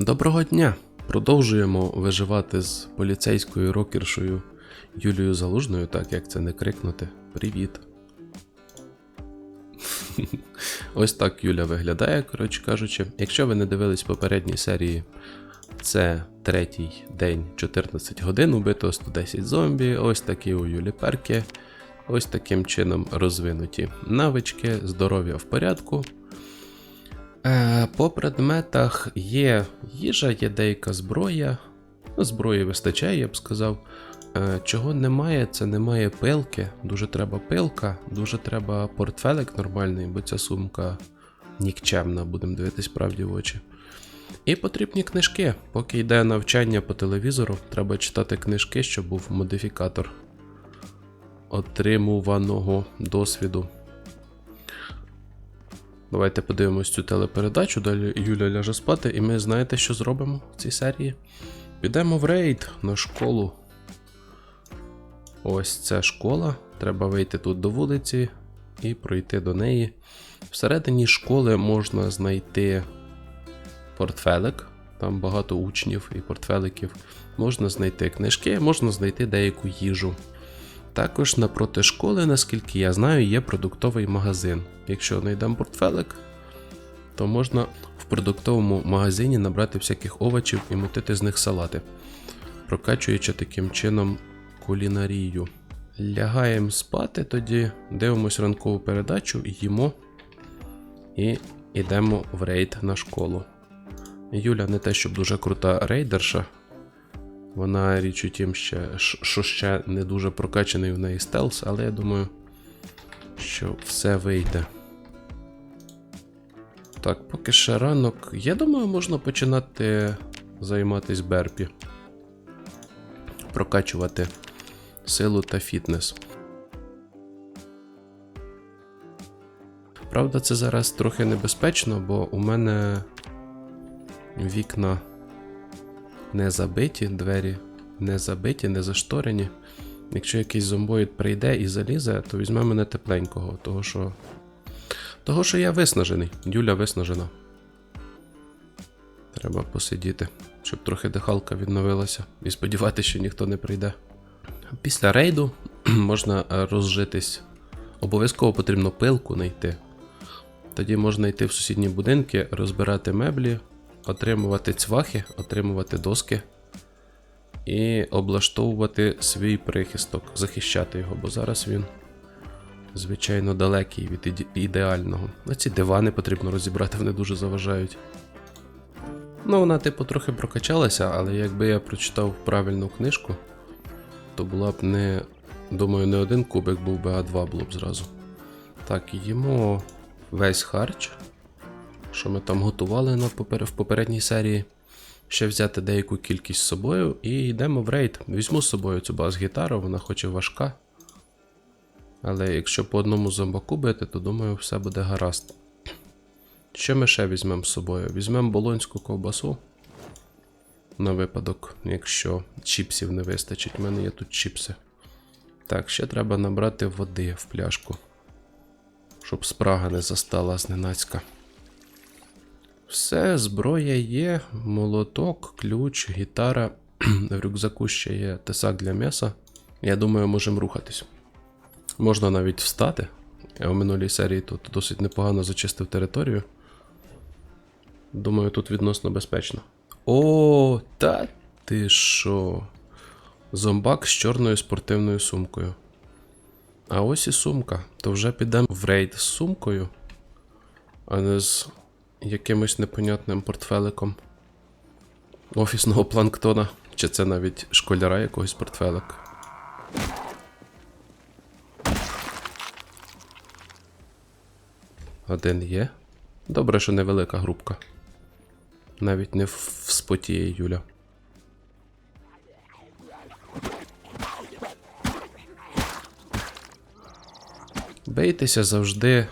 Доброго дня! Продовжуємо виживати з поліцейською рокершою Юлією Залужною, так як це не крикнути. Привіт. Ось так Юля виглядає, коротше кажучи. Якщо ви не дивились попередні серії, це третій день 14 годин, убито 110 зомбі. Ось такі у Юлі перки. Ось таким чином розвинуті навички, здоров'я в порядку. Е, по предметах є їжа, є деяка зброя. Ну, зброї вистачає, я б сказав. Е, чого немає, це немає пилки. Дуже треба пилка, дуже треба портфелик нормальний, бо ця сумка нікчемна, будемо дивитись правді в очі. І потрібні книжки. Поки йде навчання по телевізору, треба читати книжки, щоб був модифікатор отримуваного досвіду. Давайте подивимось цю телепередачу. Далі Юля ляже спати, і ми знаєте, що зробимо в цій серії? Підемо в рейд на школу. Ось це школа. Треба вийти тут до вулиці і пройти до неї. Всередині школи можна знайти портфелик. Там багато учнів і портфеликів. Можна знайти книжки, можна знайти деяку їжу. Також напроти школи, наскільки я знаю, є продуктовий магазин. Якщо знайдемо портфелик, то можна в продуктовому магазині набрати всяких овочів і мотити з них салати, прокачуючи таким чином кулінарію. Лягаємо спати тоді, дивимось ранкову передачу, їмо і йдемо в рейд на школу. Юля не те, щоб дуже крута рейдерша. Вона річ у тім, ще, що ще не дуже прокачаний в неї стелс, але я думаю, що все вийде. Так, поки ще ранок. Я думаю, можна починати займатися Берпі. Прокачувати силу та фітнес. Правда, це зараз трохи небезпечно, бо у мене вікна не забиті, двері не забиті, не зашторені. Якщо якийсь зомбоїд прийде і залізе, то візьме мене тепленького, того що. Того, що я виснажений. Юля виснажена. Треба посидіти, щоб трохи дихалка відновилася і сподіватися, що ніхто не прийде. Після рейду можна розжитись. Обов'язково потрібно пилку знайти. Тоді можна йти в сусідні будинки, розбирати меблі, отримувати цвахи, отримувати доски і облаштовувати свій прихисток, захищати його, бо зараз він, звичайно, далекий від ідеального. А ці дивани потрібно розібрати, вони дуже заважають. Ну, вона, типу, трохи прокачалася, але якби я прочитав правильну книжку, то була б не. Думаю, не один кубик був би, а два було б зразу. Так, їмо весь харч що ми там готували на попер... в попередній серії. Ще взяти деяку кількість з собою і йдемо в рейд. Візьму з собою цю бас-гітару, вона хоч і важка. Але якщо по одному зомбаку бити, то думаю, все буде гаразд. Що ми ще візьмемо з собою? Візьмемо болонську ковбасу. На випадок, якщо чіпсів не вистачить. У мене є тут чіпси. Так, ще треба набрати води в пляшку. Щоб спрага не застала зненацька. Все, зброя є, молоток, ключ, гітара. В рюкзаку ще є тесак для м'яса. Я думаю, можемо рухатись. Можна навіть встати. Я у минулій серії тут досить непогано зачистив територію. Думаю, тут відносно безпечно. О, та ти що? Зомбак з чорною спортивною сумкою. А ось і сумка. То вже підемо в рейд з сумкою, а не з якимось непонятним портфеликом офісного планктона. Чи це навіть школяра якогось портфелик. Один є. Добре, що невелика групка. Навіть не в спотіє Юля. Бейтеся завжди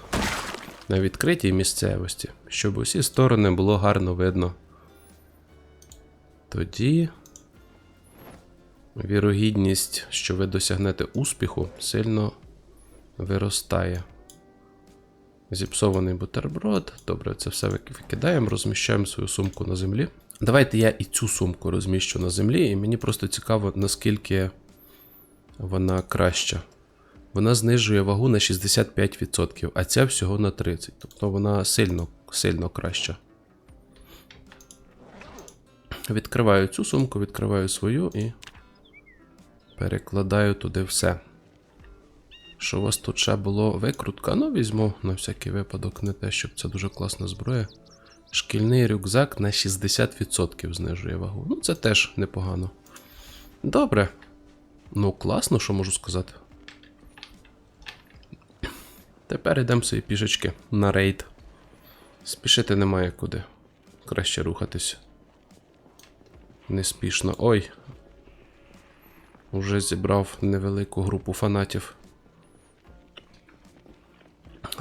на відкритій місцевості, щоб усі сторони було гарно видно. Тоді вірогідність, що ви досягнете успіху, сильно виростає. Зіпсований бутерброд. Добре, це все викидаємо, розміщаємо свою сумку на землі. Давайте я і цю сумку розміщу на землі, і мені просто цікаво, наскільки вона краща. Вона знижує вагу на 65%, а ця всього на 30%. Тобто вона сильно, сильно краща. Відкриваю цю сумку, відкриваю свою і перекладаю туди все. Що у вас тут ще було викрутка? Ну, візьму на всякий випадок, не те, щоб це дуже класна зброя. Шкільний рюкзак на 60% знижує вагу. Ну, це теж непогано. Добре. Ну, класно, що можу сказати. Тепер йдемо собі пішечки на рейд. Спішити немає куди. Краще рухатись. Неспішно. Ой. Уже зібрав невелику групу фанатів.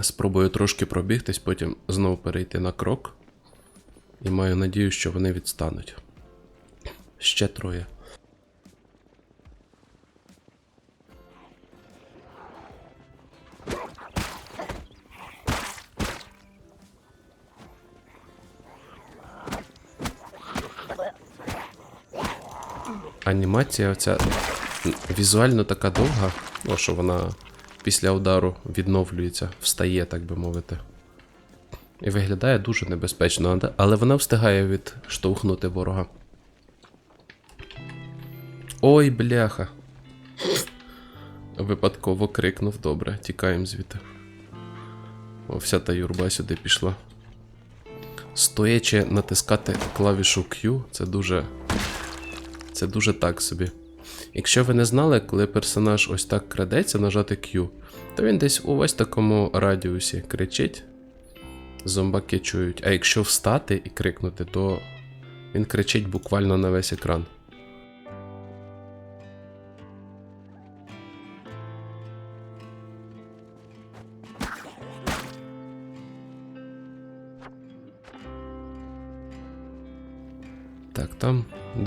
Спробую трошки пробігтись, потім знову перейти на крок. І маю надію, що вони відстануть. Ще троє. Анімація оця візуально така довга, ну, що вона після удару відновлюється, встає, так би мовити. І виглядає дуже небезпечно, але вона встигає відштовхнути ворога. Ой, бляха. Випадково крикнув, добре, тікаємо звідти. О, вся та юрба сюди пішла. Стоячи натискати клавішу Q, це дуже. Це дуже так собі. Якщо ви не знали, коли персонаж ось так крадеться, нажати Q, то він десь у ось такому радіусі кричить. Зомбаки чують. А якщо встати і крикнути, то він кричить буквально на весь екран.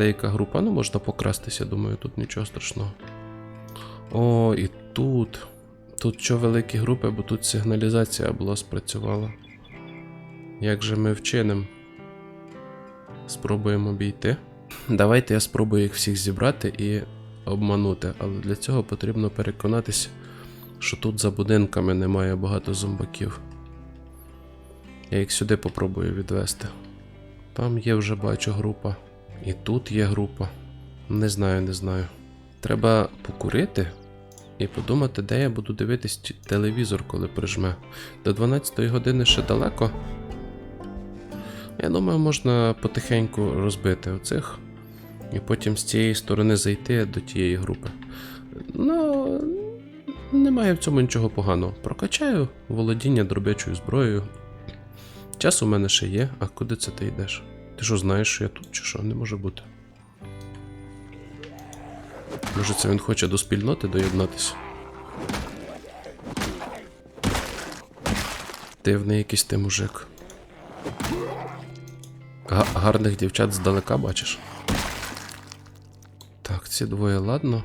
Деяка група, ну можна покрастися, думаю, тут нічого страшного. О, і тут. Тут що великі групи, бо тут сигналізація була спрацювала. Як же ми вчинимо? Спробуємо обійти. Давайте я спробую їх всіх зібрати і обманути, але для цього потрібно переконатися, що тут за будинками немає багато зомбаків. Я їх сюди попробую відвести. Там є вже бачу група. І тут є група. Не знаю, не знаю. Треба покурити і подумати, де я буду дивитись телевізор, коли прижме. До 12 години ще далеко. Я думаю, можна потихеньку розбити оцих. І потім з цієї сторони зайти до тієї групи. Ну, немає в цьому нічого поганого. Прокачаю володіння дробячою зброєю. Час у мене ще є, а куди це ти йдеш? Ти що знаєш, що я тут чи що? Не може бути. Може, це він хоче до спільноти доєднатися? Дивний якийсь ти мужик. Га- гарних дівчат здалека бачиш. Так, ці двоє, ладно.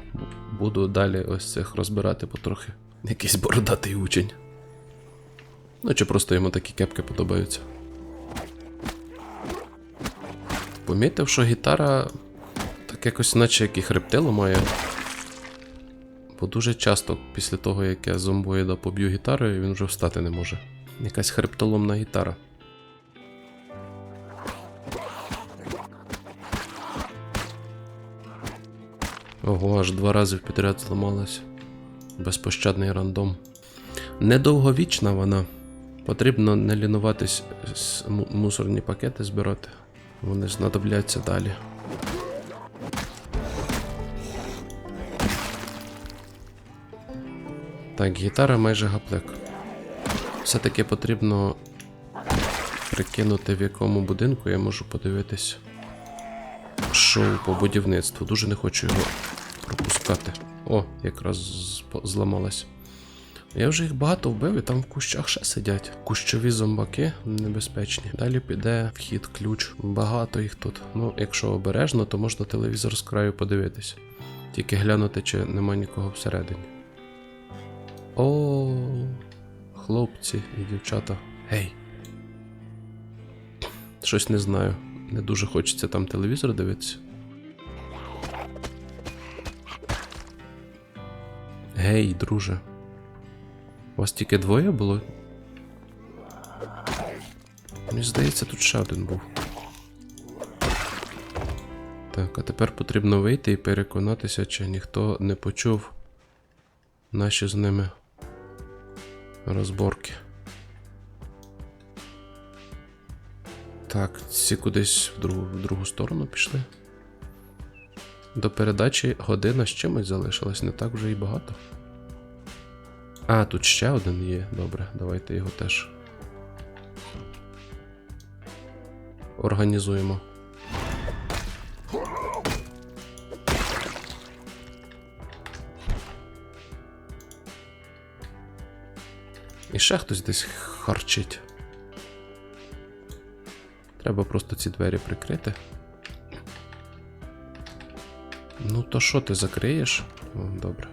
Буду далі ось цих розбирати потрохи. Якийсь бородатий учень. Ну, чи просто йому такі кепки подобаються. Помітив, що гітара так якось наче як і хребтило має. Бо дуже часто після того, як я зомбоїда поб'ю гітарою, він вже встати не може. Якась хребтоломна гітара. Ого, аж два рази підряд зламалась. Безпощадний рандом. Недовговічна вона. Потрібно не лінуватись мусорні пакети збирати. Вони знадобляться далі. Так, гітара майже гаплек. Все-таки потрібно прикинути, в якому будинку я можу подивитись шоу по будівництву. Дуже не хочу його пропускати. О, якраз зламалась. Я вже їх багато вбив, і там в кущах ще сидять. Кущові зомбаки небезпечні. Далі піде вхід, ключ. Багато їх тут. Ну, якщо обережно, то можна телевізор з краю подивитись. Тільки глянути, чи нема нікого всередині. О, хлопці і дівчата. Гей. Щось не знаю. Не дуже хочеться там телевізор дивитися. Гей, друже. Вас тільки двоє було? Мені здається, тут ще один був. Так, а тепер потрібно вийти і переконатися, чи ніхто не почув наші з ними розборки. Так, ці кудись в другу, в другу сторону пішли. До передачі година з чимось залишилась, не так вже і багато. А, тут ще один є. Добре, давайте його теж. Організуємо. І ще хтось десь харчить. Треба просто ці двері прикрити. Ну, то що ти закриєш? О, добре.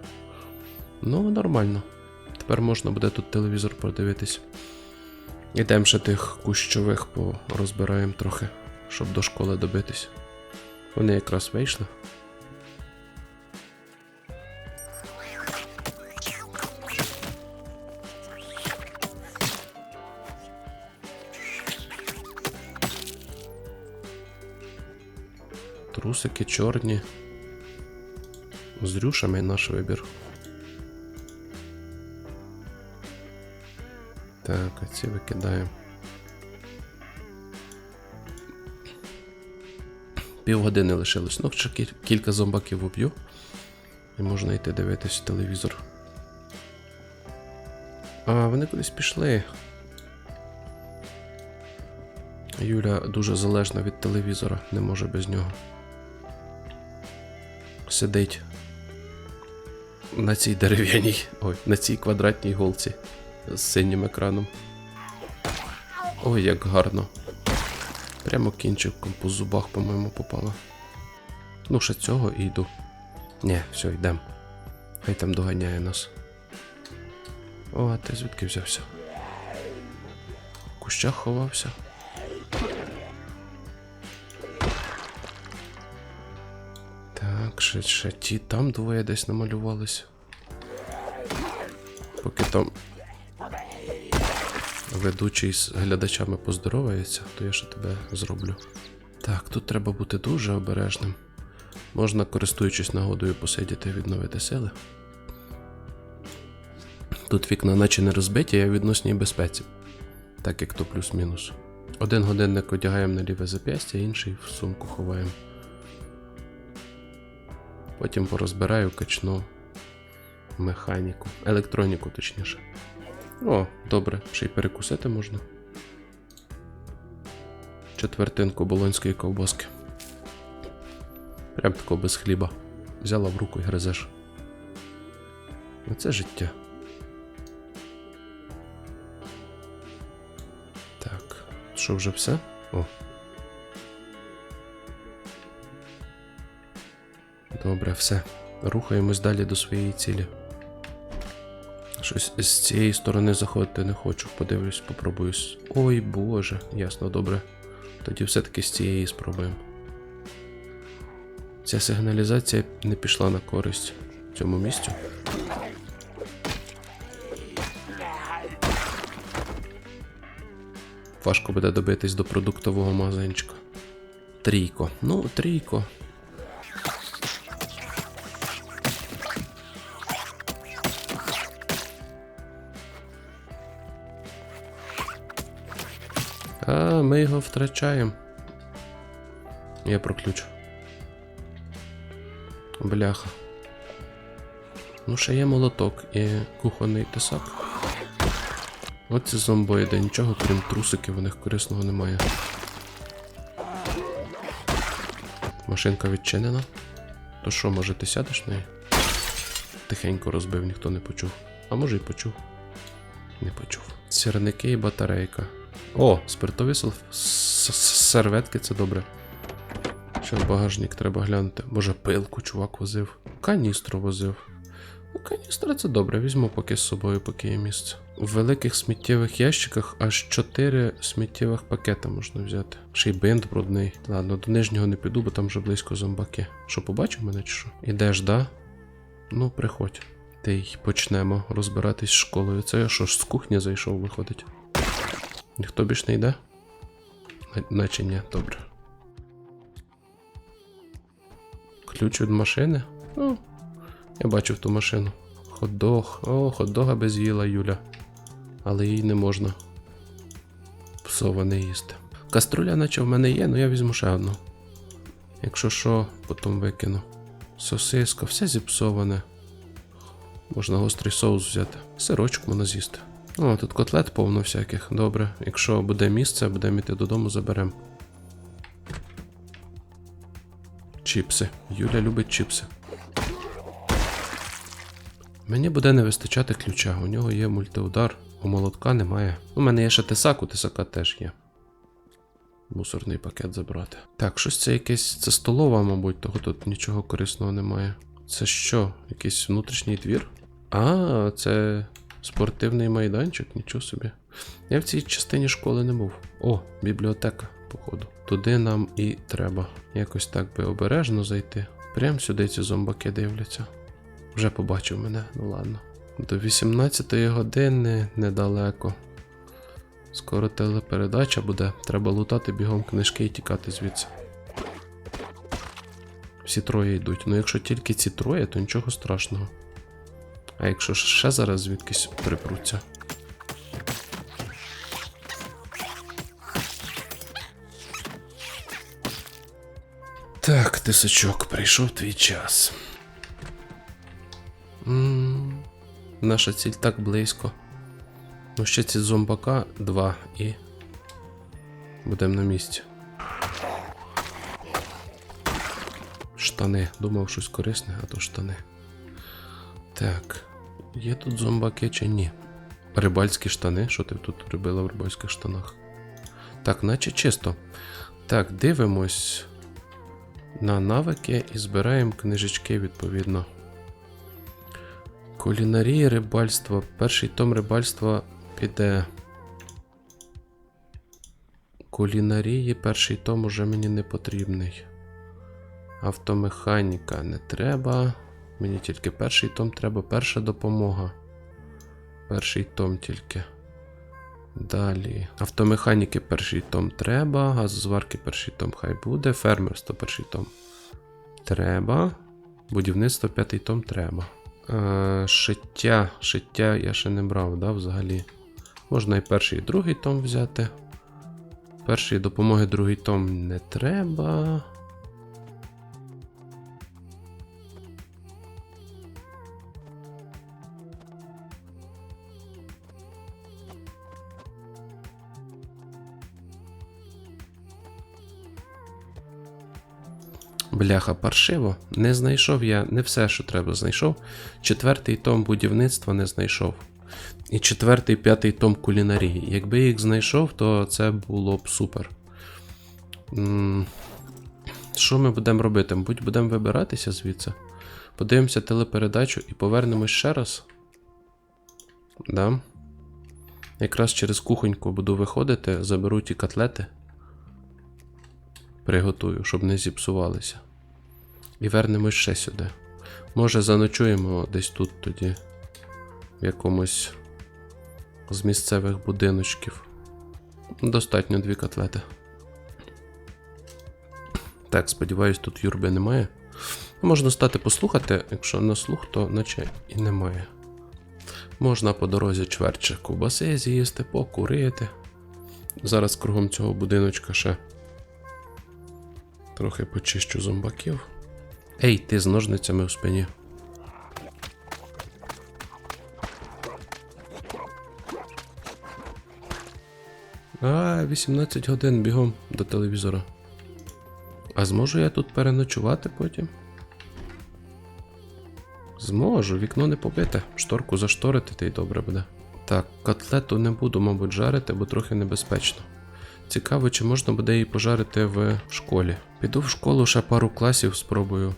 Ну, нормально. Тепер можна буде тут телевізор подивитись. Ідемо ще тих кущових порозбираємо трохи, щоб до школи добитись. Вони якраз вийшли. Трусики чорні. З рюшами наш вибір. Так, а ці викидаємо. Півгодини лишилось. Ну, ще кілька зомбаків уб'ю. І можна йти дивитись телевізор. А, вони кудись пішли. Юля дуже залежна від телевізора, не може без нього. Сидить на цій дерев'яній, ой, на цій квадратній голці з синім екраном. Ой, як гарно. Прямо кінчиком по зубах, по-моєму, попало. Ну, ще цього і йду. Ні, все, йдемо. Хай там доганяє нас. О, а ти звідки взявся? В кущах ховався. Так, ще, ще ті там двоє десь намалювались. Поки там ведучий з глядачами поздоровається, то я ще тебе зроблю. Так, тут треба бути дуже обережним. Можна, користуючись нагодою, посидіти і відновити сили. Тут вікна наче не розбиті, я в відносній безпеці. Так як то плюс-мінус. Один годинник одягаємо на ліве зап'ястя, інший в сумку ховаємо. Потім порозбираю, качну механіку, електроніку, точніше. О, добре, ще й перекусити можна. Четвертинку болонської ковбоски. Прям тако без хліба. Взяла в руку і гризеш. Оце життя. Так, що вже все? О. Добре, все. Рухаємось далі до своєї цілі. Щось з цієї сторони заходити не хочу. Подивлюсь, попробуюсь. Ой боже, ясно, добре. Тоді все-таки з цієї спробуємо. Ця сигналізація не пішла на користь цьому місцю. Важко буде добитись до продуктового магазинчика. Трійко. Ну, трійко. А, ми його втрачаємо. Я проключу. Бляха. Ну, ще є молоток і кухонний тесак. Оці зомбоїди, нічого крім трусиків, у них корисного немає. Машинка відчинена. То що, може ти сядеш в неї? Тихенько розбив, ніхто не почув. А може й почув. Не почув. Сірники і батарейка. О, спиртові серветки це добре. Ще багажник треба глянути. Може, пилку чувак возив. Каністру возив. Ну, каністра це добре, візьму поки з собою, поки є місце. У великих сміттєвих ящиках аж 4 сміттєвих пакета можна взяти. Ще й бинт брудний. Ладно, до нижнього не піду, бо там вже близько зомбаки. Що, побачив мене чи що? Ідеш, да? Ну, приходь. Та й почнемо розбиратись з школою. Це я що ж з кухні зайшов, виходить. Ніхто більш не йде? На- Наче ні, добре. Ключ від машини? Ну, я бачив ту машину. Хот-дог. О, хот-дога без їла Юля. Але їй не можна. Псова не їсти. Каструля, наче в мене є, але я візьму ще одну. Якщо що, потім викину. Сосиска, все зіпсоване. Можна гострий соус взяти. Сирочок можна з'їсти. О, тут котлет повно всяких. Добре. Якщо буде місце, будемо йти додому, заберемо. Чіпси. Юля любить чіпси. Мені буде не вистачати ключа, у нього є мультиудар, у молотка немає. У мене є ще тесак, у тесака теж є. Мусорний пакет забрати. Так, щось це якесь. Це столова, мабуть, того тут нічого корисного немає. Це що? Якийсь внутрішній двір? А, це спортивний майданчик, нічого собі. Я в цій частині школи не був. О, бібліотека, походу. Туди нам і треба. Якось так би обережно зайти. Прям сюди ці зомбаки дивляться. Вже побачив мене, ну ладно. До 18 години недалеко. Скоро телепередача буде. Треба лутати бігом книжки і тікати звідси. Всі троє йдуть. Ну якщо тільки ці троє, то нічого страшного. А якщо ще зараз звідкись припруться. Так, тисачок, прийшов твій час. м Наша ціль так близько. Ну ще ці зомбака два і. Будемо на місці. Штани. Думав щось корисне, а то штани. Так. Є тут зомбаки чи ні? Рибальські штани. Що ти тут робила в рибальських штанах? Так, наче чисто. Так, дивимось на навики і збираємо книжечки відповідно. Кулінарія рибальство. Перший том рибальства піде. Кулінарії перший том уже мені не потрібний. Автомеханіка не треба. Мені тільки перший том треба. Перша допомога. Перший том тільки. Далі. Автомеханіки перший том треба. Газозварки перший том хай буде. Фермерство перший том. Треба. Будівництво п'ятий том треба. Е, шиття. Шиття я ще не брав, да, взагалі. Можна і перший, і другий том взяти. Першої допомоги другий том не треба. Бляха, паршиво. Не знайшов я не все, що треба знайшов. Четвертий том будівництва не знайшов. І четвертий, п'ятий том кулінарії. Якби їх знайшов, то це було б супер. Що ми будемо робити? Мабуть, будемо вибиратися звідси. Подивимося телепередачу і повернемось ще раз. Да. Якраз через кухоньку буду виходити, заберу ті котлети. Приготую, щоб не зіпсувалися. І вернемось ще сюди. Може, заночуємо десь тут тоді, в якомусь з місцевих будиночків. Достатньо дві котлети. Так, сподіваюсь, тут юрби немає. Можна стати послухати, якщо на слух, то наче і немає. Можна по дорозі чверче ковбаси з'їсти, покурити. Зараз кругом цього будиночка ще трохи почищу зомбаків. Ей, ти з ножницями в спині. А, 18 годин бігом до телевізора. А зможу я тут переночувати потім? Зможу, вікно не побите. Шторку зашторити, та й добре буде. Так, котлету не буду, мабуть, жарити, бо трохи небезпечно. Цікаво, чи можна буде її пожарити в школі. Піду в школу ще пару класів спробую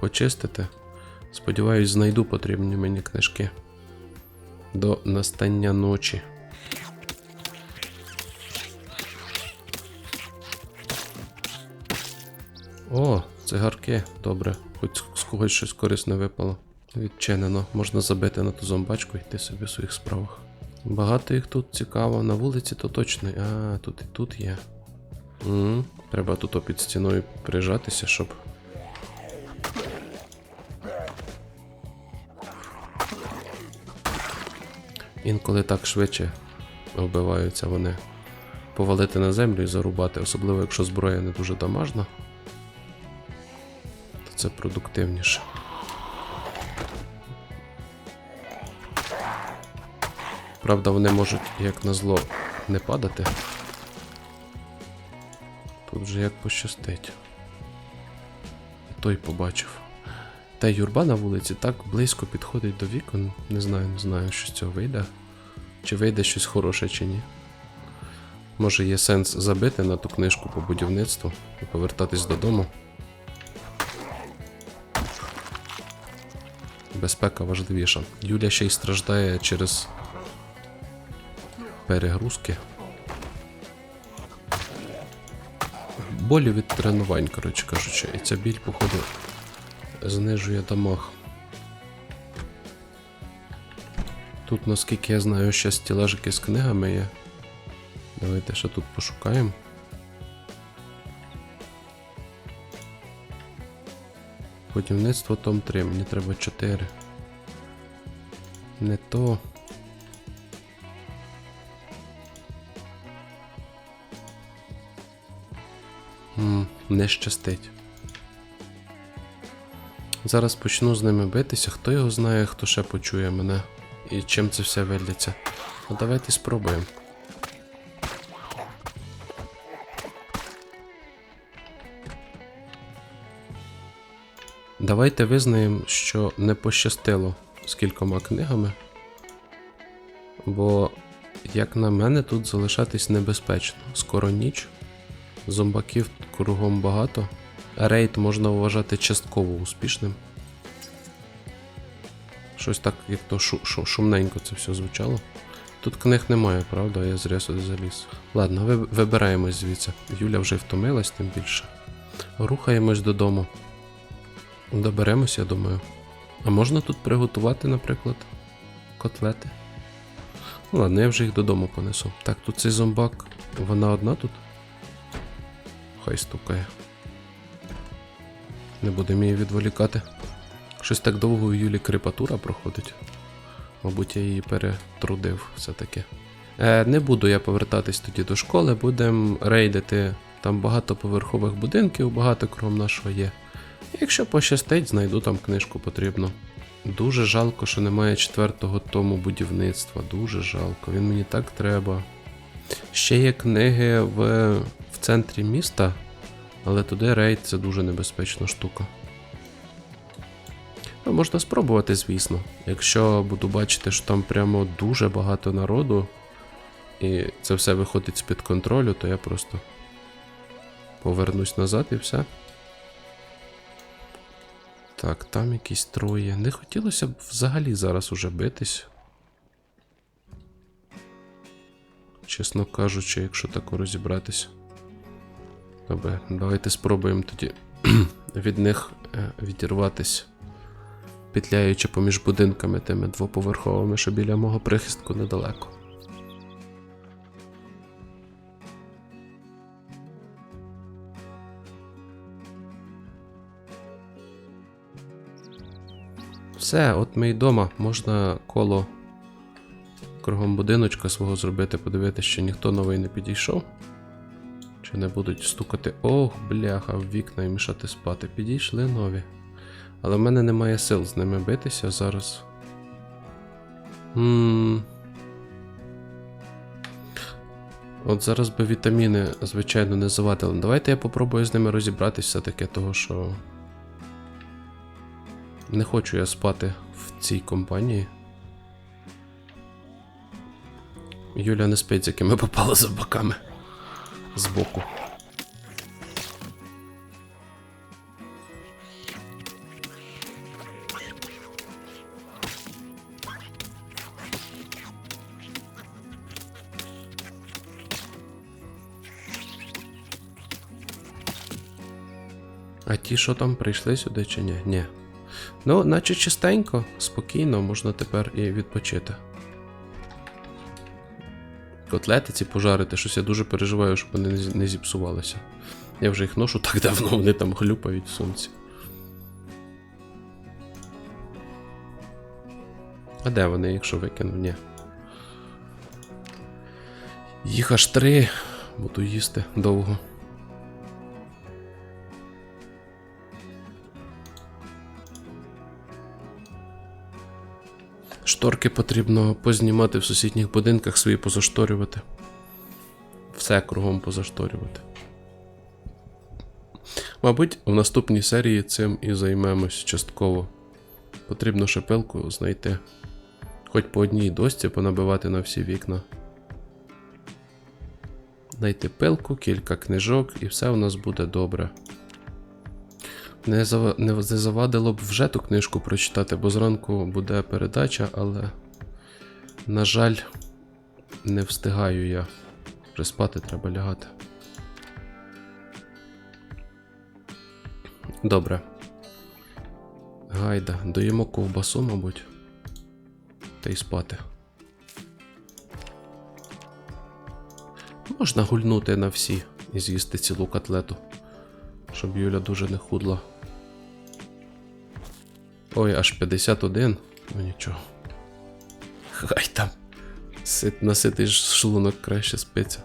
почистити. Сподіваюсь, знайду потрібні мені книжки. До настання ночі. О, цигарки, добре. Хоч з когось щось корисне випало. Відчинено. Можна забити на ту зомбачку і йти собі в своїх справах. Багато їх тут цікаво. На вулиці то точно. А, тут і тут є. м Треба тут під стіною прижатися, щоб. Інколи так швидше вбиваються вони. Повалити на землю і зарубати, особливо якщо зброя не дуже дамажна, то це продуктивніше. Правда, вони можуть, як на зло, не падати. Тут вже як пощастить. Той побачив. Та юрба на вулиці так близько підходить до вікон. Не знаю, не знаю, що з цього вийде. Чи вийде щось хороше, чи ні. Може є сенс забити на ту книжку по будівництву і повертатись додому. Безпека важливіша. Юля ще й страждає через перегрузки. Болі від тренувань, коротше кажучи, і ця біль, походу, знижує дамаг. Тут, наскільки я знаю, ще стілажики з книгами є. Давайте ще тут пошукаємо. Будівництво том 3, мені треба 4. Не то. Не щастить. Зараз почну з ними битися. Хто його знає, хто ще почує мене і чим це все вилляться. Ну давайте спробуємо. Давайте визнаємо, що не пощастило з кількома книгами. Бо, як на мене, тут залишатись небезпечно. Скоро ніч, зомбаків кругом багато, рейд можна вважати частково успішним. Щось так, як то шу- шу- шумненько це все звучало. Тут книг немає, правда? Я зря сюди заліз. Ладно, ви- вибираємось звідси. Юля вже втомилась, тим більше. Рухаємось додому. Доберемось, я думаю. А можна тут приготувати, наприклад, котлети? Ну ладно, я вже їх додому понесу. Так, тут цей зомбак. Вона одна тут? Хай стукає. Не будемо її відволікати. Щось так довго у Юлі крипатура проходить. Мабуть, я її перетрудив все-таки. Е, не буду я повертатись тоді до школи, будемо рейдити. Там багатоповерхових будинків, багато крім нашого є. Якщо пощастить, знайду там книжку потрібну. Дуже жалко, що немає четвертого тому будівництва. Дуже жалко. Він мені так треба. Ще є книги в центрі міста, але туди рейд це дуже небезпечна штука. Ну, можна спробувати, звісно. Якщо буду бачити, що там прямо дуже багато народу, і це все виходить з-під контролю, то я просто повернусь назад і все. Так, там якісь троє. Не хотілося б взагалі зараз уже битись. Чесно кажучи, якщо так розібратись. Добре, давайте спробуємо тоді від них е, відірватись, петляючи поміж будинками тими двоповерховими, що біля мого прихистку недалеко. Все, от ми й дома. Можна коло кругом будиночка свого зробити, подивитися, що ніхто новий не підійшов. Чи не будуть стукати. Ох, бляха, в вікна і мішати спати. Підійшли нові. Але в мене немає сил з ними битися зараз. Ммм. От зараз би вітаміни, звичайно, не завадили. Давайте я попробую з ними розібратися все-таки, того що. Не хочу я спати в цій компанії. Юля не спить, з якими попала за боками збоку. А ті, що там прийшли сюди чи ні? Ні. Ну, наче чистенько, спокійно, можна тепер і відпочити. Котлети ці пожарити, щось я дуже переживаю, щоб вони не зіпсувалися. Я вже їх ношу так давно, вони там глюпають в сонці. А де вони, якщо викинув? Ні. Їх аж три. Буду їсти довго. Шторки потрібно познімати в сусідніх будинках, свої позашторювати. Все кругом позашторювати. Мабуть, в наступній серії цим і займемось частково. Потрібно ще знайти. Хоч по одній досці понабивати на всі вікна. Знайти пилку, кілька книжок, і все у нас буде добре. Не, зава... не не завадило б вже ту книжку прочитати, бо зранку буде передача, але, на жаль, не встигаю я. Вже спати треба лягати. Добре. Гайда, доїмо ковбасу, мабуть. Та й спати. Можна гульнути на всі і з'їсти цілу котлету, щоб Юля дуже не худла. Ой, аж 51. Ну нічого. Хай там. Сит, наситий шлунок краще спиться.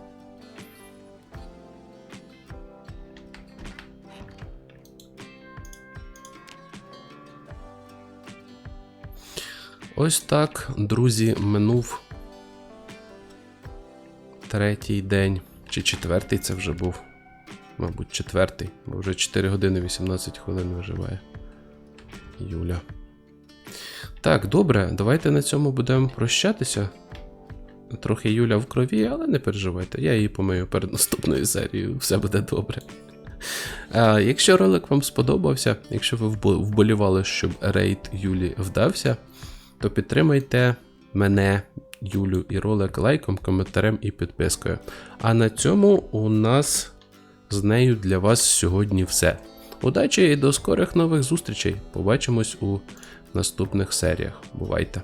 Ось так, друзі, минув третій день. Чи четвертий це вже був? Мабуть, четвертий, бо вже 4 години 18 хвилин виживає. Юля. Так, добре, давайте на цьому будемо прощатися. Трохи Юля в крові, але не переживайте, я її помию перед наступною серією, все буде добре. А, якщо ролик вам сподобався, якщо ви вболівали, щоб рейд Юлі вдався, то підтримайте мене, Юлю і ролик лайком, коментарем і підпискою. А на цьому у нас з нею для вас сьогодні все. Удачі і до скорих нових зустрічей. Побачимось у наступних серіях. Бувайте!